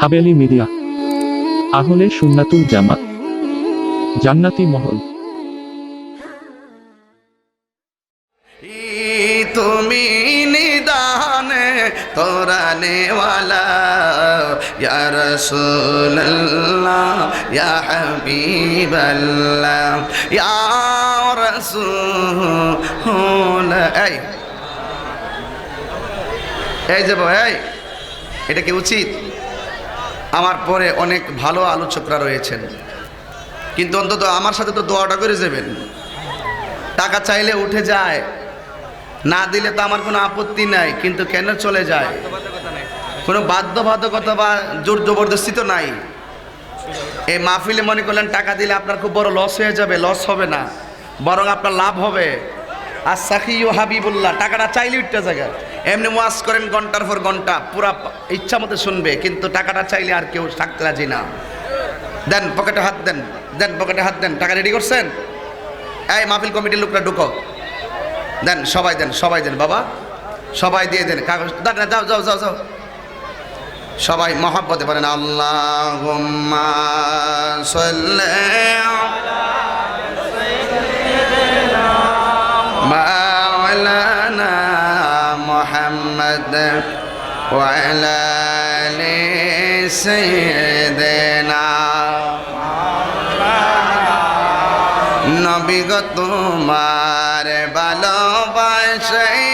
Haveli media. আহলে সুন্নাতুল জামাত। জান্নাতি মহল। তুমি নিদানে তোরানে ওয়ালা ইয়া রাসূলুল্লাহ, ইয়া এই। এই। এটা কি উচিত? আমার পরে অনেক ভালো আলোচকরা রয়েছেন। কিন্তু অন্তত আমার সাথে তো দোয়াটা করে যাবেন। টাকা চাইলে উঠে যায়, না দিলে তো আমার কোনো আপত্তি নাই, কিন্তু কেন চলে যায়? কোনো বাধ্যবাধকতা বা জোর জবরদস্তি তো নাই। এই মাহফিলে মনে করলেন টাকা দিলে আপনার খুব বড় লস হয়ে যাবে লস হবে না। বরং আপনার লাভ হবে। আর সাকি ও হাবিবুল্লাহ, টাকাটা চাইলে উঠতে জায়গা। এমনি ওয়াশ করেন ঘণ্টার পর ঘণ্টা, পুরা ইচ্ছা মতো শুনবে, কিন্তু টাকাটা চাইলে আর কেউ থাকতে রাজি না। দেন, পকেটে হাত দেন দেন, পকেটে হাত দেন, টাকা রেডি করছেন? এই মাহফিল কমিটির লোকরা ঢুকো। দেন, সবাই দেন সবাই দেন, বাবা, সবাই দিয়ে দেন, কাগজ, দেন যাও যাও যাও যাও। সবাই মহাব্বতে পারেন আল্লাহ মোহাম্মদ ওয়ালা আলি সাইয়্যিদিনা নবী গো তোমার ভালোবাসাই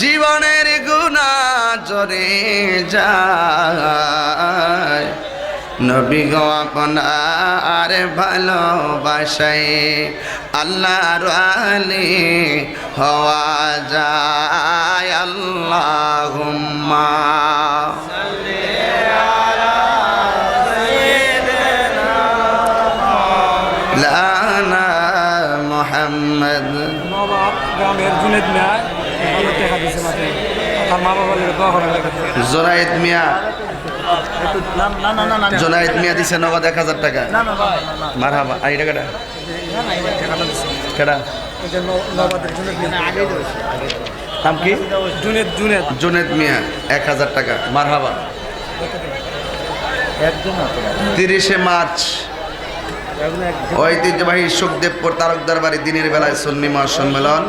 জীবনের গুণা জরে যায় নবী গো আপনার ভালোবাসাই আল্লাহর আলী হওয়া যায়। আল্লাহুম্মা লানা মোহাম্মদ। নবাব গ্রামের জুনেদ মিয়া। তার মা বাবা মিয়া। না না না না না জোনায়েদ মিয়া দিছে নগদ এক হাজার টাকা না না ভাই মার হাবা নবাবের জুনেদ মিয়া নাম কি? জুনেদ জুনেদ। জুনেদ মিয়া এক হাজার টাকা। মার হাবা তিরিশে মার্চ। ঐতিহ্যবাহী সুখদেবপুর তারকদার বাড়ি দিনের বেলায় সুন্নি মহাসম্মেলন।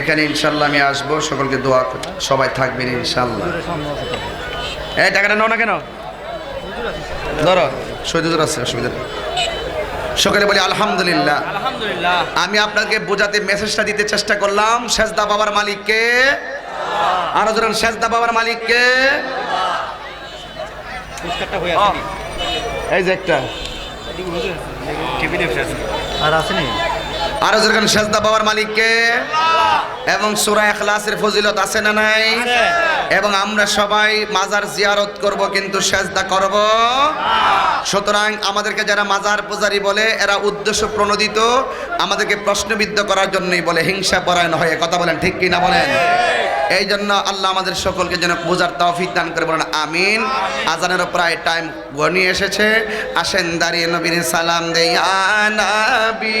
এখানে ইনশাল্লাহ আমি আসব। সকলকে দোয়া। সবাই থাকবেন ইনশাল্লাহ। এই টাকাটা নাও না কেন? ধরো। সৈদুর আছে অসুবিধা নেই। সকালে বলি আলহামদুলিল্লাহ। আলহামদুলিল্লাহ। আমি আপনাকে বোঝাতে মেসেজটা দিতে চেষ্টা করলাম সেজদা বাবার মালিককে। আরও ধরুন সেজদা বাবার মালিককে। এই যে একটা। আর আসেনি? আরও যেরকম সেজদা বাবার মালিককে। এবং সুরা এখলাসের ফজিলত আছে না নাই? এবং আমরা সবাই মাজার জিয়ারত করব কিন্তু সেজদা করব। সুতরাং আমাদেরকে যারা মাজার পূজারি বলে এরা উদ্দেশ্য প্রণোদিত আমাদেরকে প্রশ্নবিদ্ধ করার জন্যই বলে হিংসা পরায়ণ হয়ে কথা বলেন ঠিক কি না বলেন? এই জন্য আল্লাহ আমাদের সকলকে যেন বোঝার তৌফিক দান করে বলেন আমিন। আজানেরও প্রায় টাইম ঘনিয়ে এসেছে। আসেন দাঁড়িয়ে নবীন সালাম দেই আনাবি